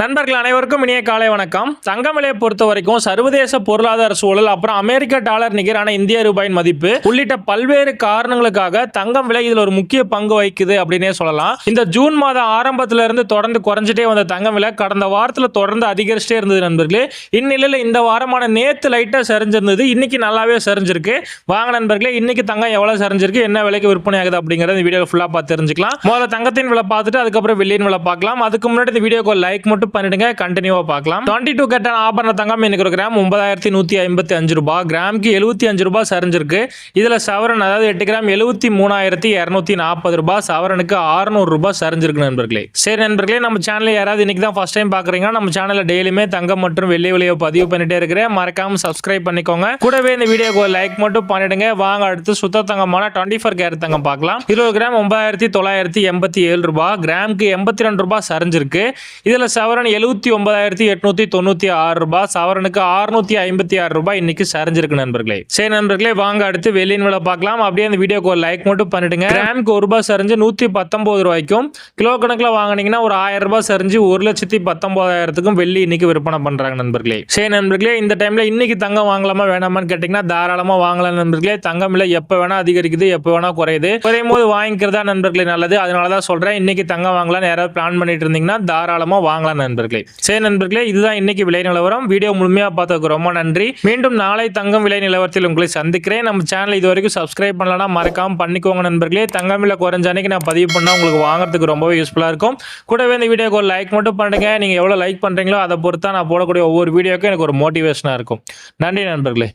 நண்பர்கள் அனைவருக்கும் இனிய காலை வணக்கம். தங்கம் விலையை பொறுத்த வரைக்கும் சர்வதேச பொருளாதார சூழல் அப்புறம் அமெரிக்க டாலர் நிகரான இந்திய ரூபாயின் மதிப்பு உள்ளிட்ட பல்வேறு காரணங்களுக்காக தங்கம் விலை இதில் ஒரு முக்கிய பங்கு வகிக்குது அப்படின்னே சொல்லலாம். இந்த ஜூன் மாதம் ஆரம்பத்துல இருந்து தொடர்ந்து குறைஞ்சிட்டே வந்த தங்கம் விலை கடந்த வாரத்தில் தொடர்ந்து அதிகரிச்சிட்டே இருந்தது நண்பர்களே. இந்நிலையில் இந்த வாரமான நேத்து லைட்டாக சரிஞ்சிருந்தது இன்னைக்கு நல்லாவே சரிஞ்சிருக்கு. வாங்க நண்பர்களே இன்னைக்கு தங்கம் எவ்வளவு சரிஞ்சிருக்கு என்ன விலைக்கு விற்பனை ஆகுது அப்படிங்கறத இந்த வீடியோ ஃபுல்லாக பார்த்து தெரிஞ்சுக்கலாம். முதல்ல தங்கத்தின் விலை பார்த்துட்டு அதுக்கப்புறம் வெள்ளியின் விலை பார்க்கலாம். அதுக்கு முன்னாடி இந்த வீடியோக்கு லைக் மட்டும் பண்ணிடுங்க. கண்டினியூவா பார்க்கலாம். டுவெண்ட்டி டூ கட்டான ஆபரண தங்கம் இன்னைக்கு ஒரு கிராம் ஒன்பதாயிரத்தி நூத்தி ஐம்பத்தி அஞ்சு ரூபாய். கிராமுக்கு எழுபத்தி அஞ்சு ரூபாய் சரிஞ்சிருக்கு. இதுல சவரன் அதாவது எட்டு கிராம் எழுபத்தி மூணாயிரத்தி இரநூத்தி நாற்பது ரூபாய். சவரனுக்கு ஆறுநூறு ரூபாய் சரிஞ்சிருக்கு நண்பர்களே. சரி நண்பர்களே நம்ம சேனலில் யாராவது இன்னைக்கு தான் ஃபர்ஸ்ட் டைம் பாக்குறீங்கன்னா நம்ம சேனல்ல டெய்லியுமே தங்கம் மற்றும் வெள்ளி விலையை பதிவு பண்ணிட்டே இருக்கிறேன். மறக்காம சப்ஸ்கிரைப் பண்ணிக்கோங்க. கூடவே இந்த வீடியோக்கு ஒரு லைக் மட்டும் பண்ணிடுங்க. வாங்க அடுத்து சுத்த தங்கமான டுவெண்ட்டி ஃபோர் கேரட் தங்கம் பார்க்கலாம். இருபது கிராம் ஒன்பதாயிரத்தி தொள்ளாயிரத்தி எண்பத்தி ஏழு ரூபாய். கிராமுக்கு எண்பத்தி ரெண்டு ரூபாய் சரிஞ்சிருக்கு. இதுல சவரன் எழுபத்தி ஒன்பதாயிரத்தி எட்நூத்தி தொண்ணூத்தி ஆறு ரூபாய். சவரனுக்கு அறுநூத்தி ஐம்பத்தி ஆறு ரூபாய் இன்னைக்கு சரிஞ்சிருக்கு நண்பர்களே. சரி நண்பர்களே வாங்க அடுத்து வெள்ளியின் விலை பார்க்கலாம். அப்படியே அந்த வீடியோக்கு ஒரு லைக் மட்டும் பண்ணிடுங்க. கிராமுக்கு ஒரு ரூபாய் சரிஞ்சு நூத்தி பத்தொன்பது ரூபாய்க்கும் கிலோ கணக்கில் வாங்குனீங்கன்னா ஒரு ஆயிரம் ரூபாய் சரிஞ்சு ஒரு லட்சத்தி பத்தொன்பதாயிரத்துக்கும் வெள்ளி இன்னைக்கு விற்பனை பண்றாங்க நண்பர்களே. சரி நண்பர்களே இந்த டைம்ல இன்னைக்கு தங்கம் வாங்கலாமா வேணாமான்னு கேட்டீங்கன்னா தாராளமா வாங்கலாம் நண்பர்களே. தங்கம் விலை எப்ப வேணா அதிகரிக்குது எப்ப வேணா குறையுது. குறையும் போது வாங்கிக்கிறதா நண்பர்களே நல்லது. அதனாலதான் சொல்றேன் இன்னைக்கு தங்கம் வாங்கலாம் யாராவது பிளான் பண்ணிட்டு இருந்தீங்கன்னா தாராளமா வாங்கலாம் நண்பர்களே. சரி நண்பர்களே இதுதான் இன்னைக்கு விலை நிலவரம். வீடியோ முழுமையாக பார்த்ததுக்கு ரொம்ப நன்றி. மீண்டும் நாளை தங்கம் விலை நிலவரத்தில் உங்களை சந்திக்கிறேன். நம்ம சேனல் இது வரைக்கும் சப்ஸ்கிரைப் பண்ணலன்னா மறக்காம பண்ணிக்கோங்க நண்பர்களே. தங்கம் விலை குறைஞ்ச அன்னைக்கு நான் பதிவு பண்ணால் உங்களுக்கு வாங்குறதுக்கு ரொம்பவே யூஸ்ஃபுல்லாக இருக்கும். கூடவே இந்த வீடியோக்கு ஒரு லைக் மட்டும் பண்ணுங்க. நீங்கள் எவ்வளோ லைக் பண்ணுறீங்களோ அதை பொறுத்தா நான் போடக்கூடிய ஒவ்வொரு வீடியோக்கும் எனக்கு ஒரு மோட்டிவேஷனாக இருக்கும். நன்றி நண்பர்களே.